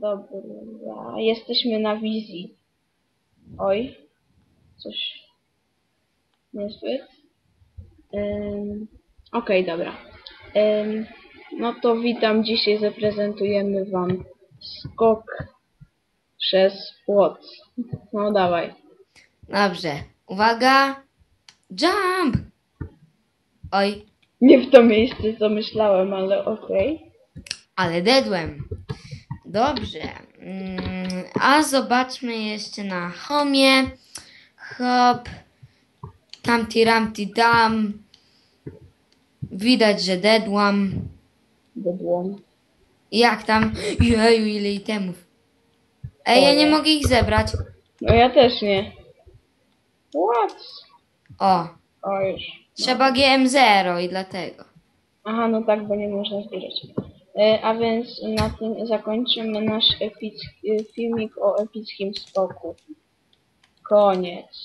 Dobra, jesteśmy na wizji. Oj, coś niezbyt. Ym, Okej, dobra. Ym, no to witam, dzisiaj zaprezentujemy wam skok przez płot. No dawaj. Dobrze. Uwaga. Jump! Oj, Nie w to miejsce, co myślałem, ale okej. ale dedłem. Dobrze. Mm, A zobaczmy jeszcze na homie. Hop. Tamti ramti dam. Widać, że dedłam. Dedłam. Jak tam? Jeju, ile itemów. Ej, ja nie mogę ich zebrać. No ja też nie. What? O, O już. trzeba GM0 i dlatego. Aha, no tak, bo nie można zbierać. E, a więc na tym zakończymy nasz filmik o epickim skoku. Koniec.